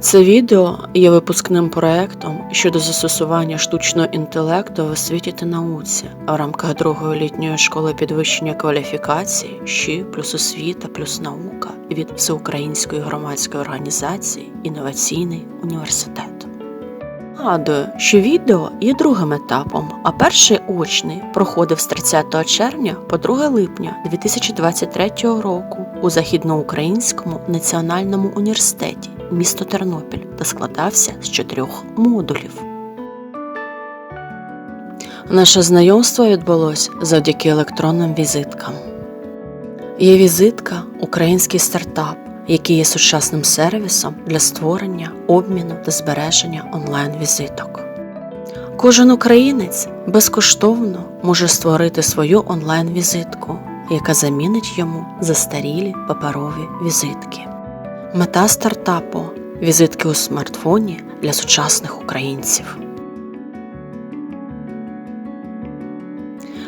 Це відео є випускним проектом щодо застосування штучного інтелекту в освіті та науці в рамках другої літньої школи підвищення кваліфікації «Щі плюс освіта плюс наука від Всеукраїнської громадської організації Інноваційний університет. Нагадую, що відео є другим етапом, а перший очний проходив з 30 червня по 2 липня 2023 року у Західноукраїнському національному університеті місто Тернопіль та складався з чотирьох модулів. Наше знайомство відбулось завдяки електронним візиткам. Є візитка український стартап, який є сучасним сервісом для створення, обміну та збереження онлайн-візиток. Кожен українець безкоштовно може створити свою онлайн-візитку, яка замінить йому застарілі паперові візитки. Мета стартапу візитки у смартфоні для сучасних українців.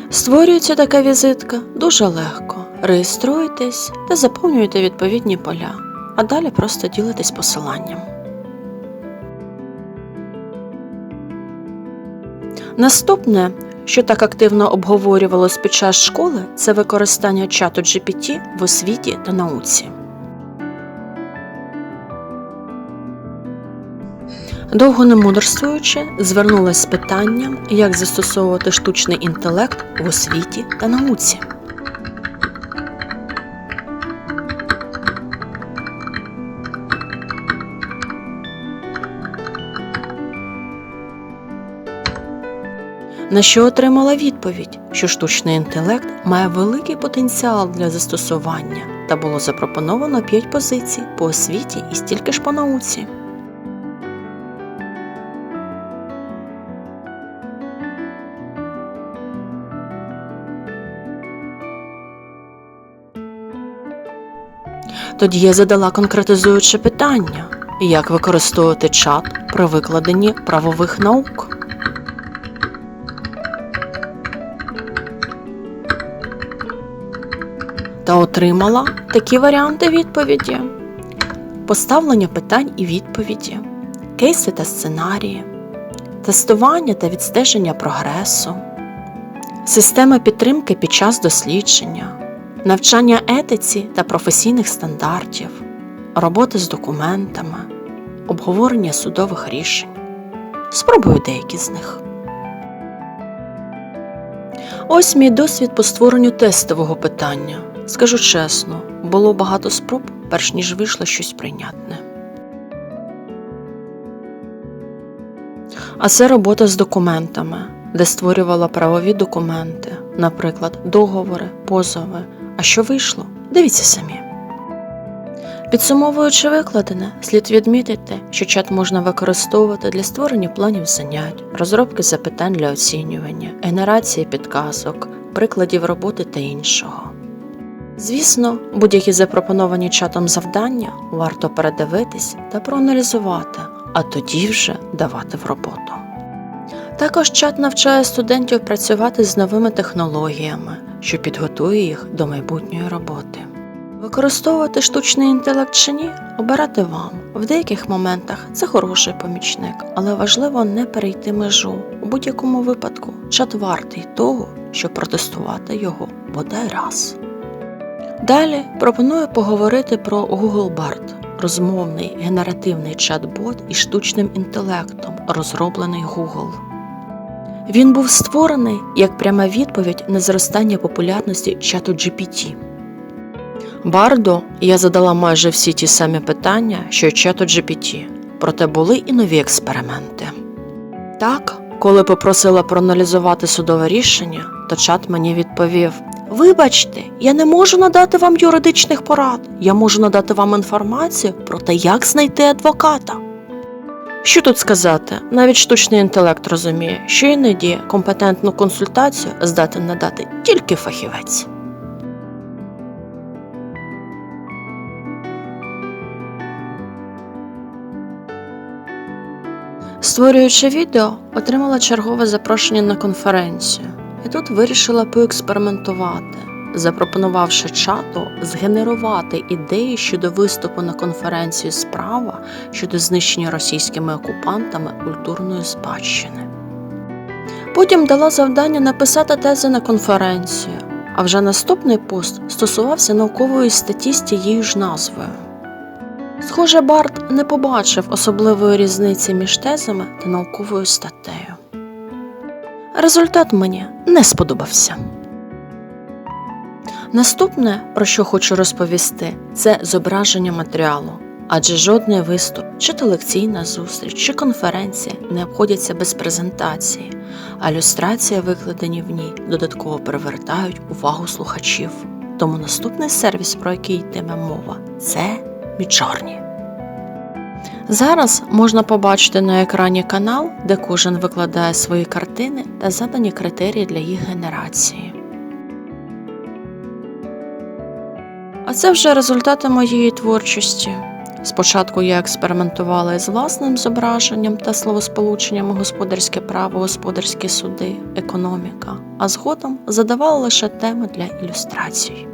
Створюється така візитка дуже легко. Реєструєтесь та заповнюєте відповідні поля, а далі просто ділитесь посиланням. Наступне, що так активно обговорювалось під час школи, це використання чату GPT в освіті та науці. Довго не мудрствуючи, звернулась з питанням, як застосовувати штучний інтелект в освіті та науці. На що отримала відповідь, що штучний інтелект має великий потенціал для застосування та було запропоновано 5 позицій по освіті і стільки ж по науці. Тоді я задала конкретизуюче питання, як використовувати чат при викладенні правових наук. Та отримала такі варіанти відповіді: поставлення питань і відповіді, кейси та сценарії, тестування та відстеження прогресу, система підтримки під час дослідження навчання етиці та професійних стандартів, роботи з документами, обговорення судових рішень. Спробую деякі з них. Ось мій досвід по створенню тестового питання. Скажу чесно, було багато спроб, перш ніж вийшло щось прийнятне. А це робота з документами, де створювала правові документи, наприклад, договори, позови, а що вийшло? Дивіться самі. Підсумовуючи викладене, слід відмітити, що чат можна використовувати для створення планів занять, розробки запитань для оцінювання, генерації підказок, прикладів роботи та іншого. Звісно, будь-які запропоновані чатом завдання варто передивитись та проаналізувати, а тоді вже давати в роботу. Також чат навчає студентів працювати з новими технологіями, що підготує їх до майбутньої роботи. Використовувати штучний інтелект чи ні обирати вам. В деяких моментах це хороший помічник, але важливо не перейти межу. У будь-якому випадку чат вартий того, щоб протестувати його бодай раз. Далі пропоную поговорити про Google Bard – розмовний генеративний чат-бот із штучним інтелектом, розроблений Google. Він був створений як пряма відповідь на зростання популярності чату GPT. Бардо я задала майже всі ті самі питання, що й чату GPT, проте були і нові експерименти. Так, коли попросила проаналізувати судове рішення, то чат мені відповів: Вибачте, я не можу надати вам юридичних порад, я можу надати вам інформацію про те, як знайти адвоката. Що тут сказати? Навіть штучний інтелект розуміє, що іноді компетентну консультацію здатен надати тільки фахівець. Створюючи відео, отримала чергове запрошення на конференцію, і тут вирішила поекспериментувати, запропонувавши чату згенерувати ідеї щодо виступу на конференції справа щодо знищення російськими окупантами культурної спадщини. Потім дала завдання написати тези на конференцію, а вже наступний пост стосувався наукової статті з тією ж назвою. Схоже, Барт не побачив особливої різниці між тезами та науковою статтею. Результат мені не сподобався. Наступне, про що хочу розповісти, це зображення матеріалу. Адже жодний виступ, чи то лекційна зустріч, чи конференція не обходяться без презентації, а ілюстрації, викладені в ній, додатково привертають увагу слухачів. Тому наступний сервіс, про який йтиме мова, це Міджорні. Зараз можна побачити на екрані канал, де кожен викладає свої картини та задані критерії для їх генерації. А це вже результати моєї творчості. Спочатку я експериментувала із власним зображенням та словосполученням господарське право, господарські суди, економіка, а згодом задавала лише теми для ілюстрацій.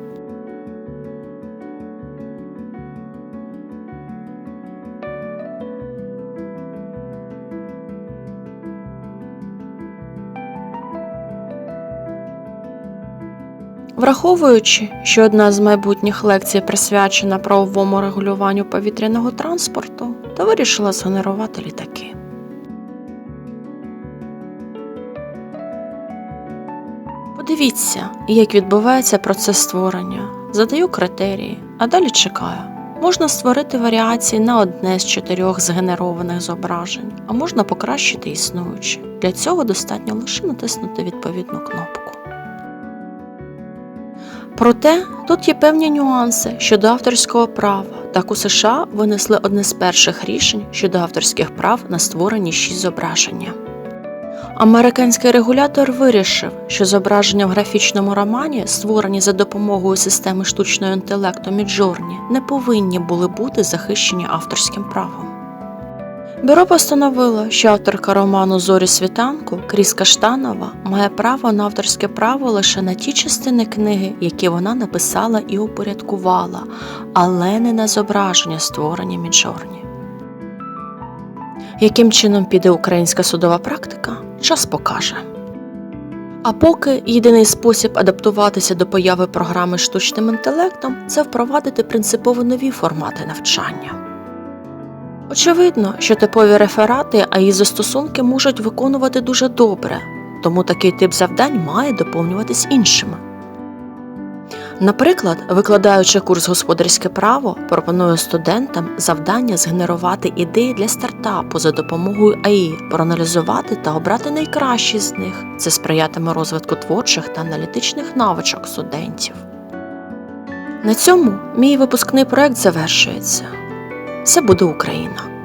Враховуючи, що одна з майбутніх лекцій присвячена правовому регулюванню повітряного транспорту, то вирішила згенерувати літаки. Подивіться, як відбувається процес створення. Задаю критерії, а далі чекаю. Можна створити варіації на одне з чотирьох згенерованих зображень, а можна покращити існуюче. Для цього достатньо лише натиснути відповідну кнопку. Проте тут є певні нюанси щодо авторського права. Так у США винесли одне з перших рішень щодо авторських прав на створені шість зображення. Американський регулятор вирішив, що зображення в графічному романі, створені за допомогою системи штучного інтелекту Midjourney, не повинні були бути захищені авторським правом. Бюро постановило, що авторка роману Зорі світанку Кріс Каштанова має право на авторське право лише на ті частини книги, які вона написала і упорядкувала, але не на зображення, створені Міджорні. Яким чином піде українська судова практика, час покаже. А поки єдиний спосіб адаптуватися до появи програми штучним інтелектом це впровадити принципово нові формати навчання. Очевидно, що типові реферати, а її застосунки можуть виконувати дуже добре, тому такий тип завдань має доповнюватись іншими. Наприклад, викладаючи курс господарське право, пропоную студентам завдання згенерувати ідеї для стартапу за допомогою АІ, проаналізувати та обрати найкращі з них. Це сприятиме розвитку творчих та аналітичних навичок студентів. На цьому мій випускний проект завершується. Це буде Україна.